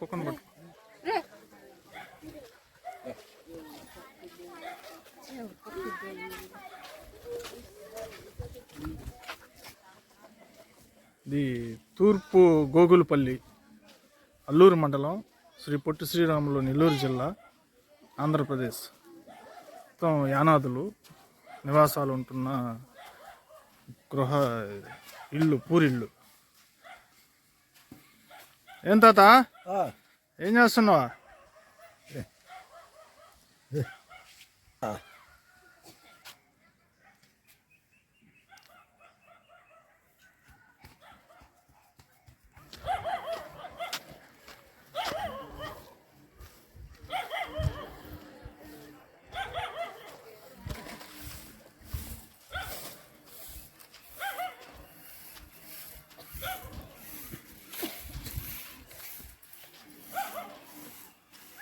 కుక్కను పట్టు ఇది తూర్పు గోగులపల్లి అల్లూరు మండలం శ్రీ పొట్టి శ్రీరాములు నెల్లూరు జిల్లా ఆంధ్రప్రదేశ్. మొత్తం యానాదులు నివాసాలు ఉంటున్న గృహ ఇల్లు పూరిల్లు. ఏం తాత? ఏం చేస్తున్నావా?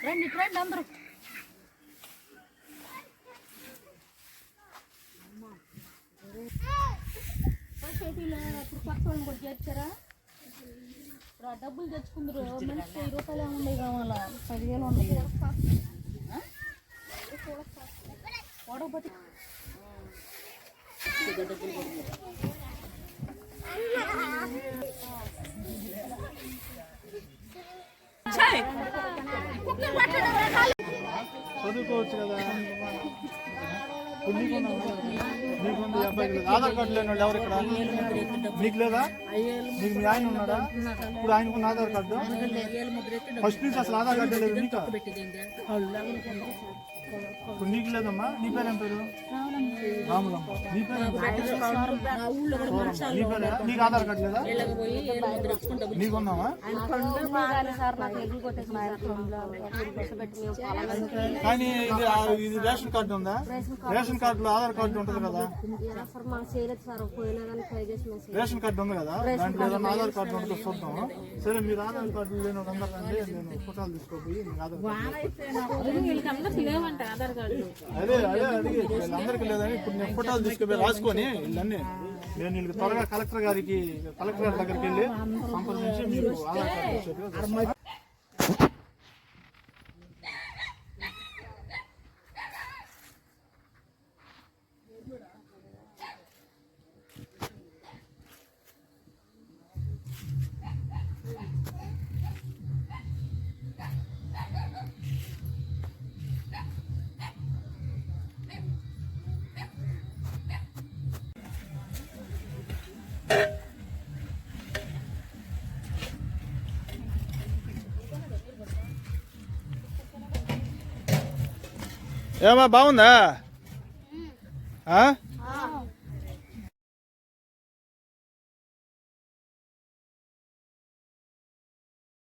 రండి ఇటు రండి అందరూ. సొసైటీలో ఇప్పుడు కొత్త వాళ్ళని కూడా చేర్చారా ఇప్పుడు ఆ డబ్బులు తెచ్చుకుందరు. మనిషి వెయ్యి రూపాయలు ఉన్నాయి కావాలా? పదివేలు ఉన్నాయి ఓడబట్టి చదువుకోవచ్చు కదా. ఇప్పుడు నీకున్నా నీకుంది ఆధార్ కార్డు లేని వాళ్ళు ఎవరు ఇక్కడ? మీకు లేదా? మీకు మీ ఆయన ఉన్నాడా? ఇప్పుడు ఆయనకున్న ఆధార్ కార్డు? ఫస్ట్ నుంచి అసలు ఆధార్ కార్డు లేదు మీకు ఇప్పుడు నీకు లేదమ్మా? నీ పేరు ఏం పేరు? నీకు ఆధార్ కార్డు లేదా నీకున్నావా కానీ ఇది ఆ- ఇది రేషన్ కార్డు ఉందా రేషన్ కార్డులో ఆధార్ కార్డు ఉంటుంది? కదా రేషన్ కార్డు ఉంది కదా దాంట్లో ఏదైనా ఆధార్ కార్డు ఉంటుందో చూద్దాం సరే మీరు ఆధార్ కార్డు లేని అందరూ రండి నేను ఫోటోలు తీసుకోపోయి కార్డు కార్డు అదే అదే. అడిగి వీళ్ళందరికీ లేదని ఇప్పుడు ఫోటోలు తీసుకుపోయి రాసుకొని నేను వీళ్ళకి త్వరగా కలెక్టర్ గారికి కలెక్టర్ గారి దగ్గరికి వెళ్ళి సంప్రదించి మీకు Aadhaar card ఏమా బాగుందా ఆ?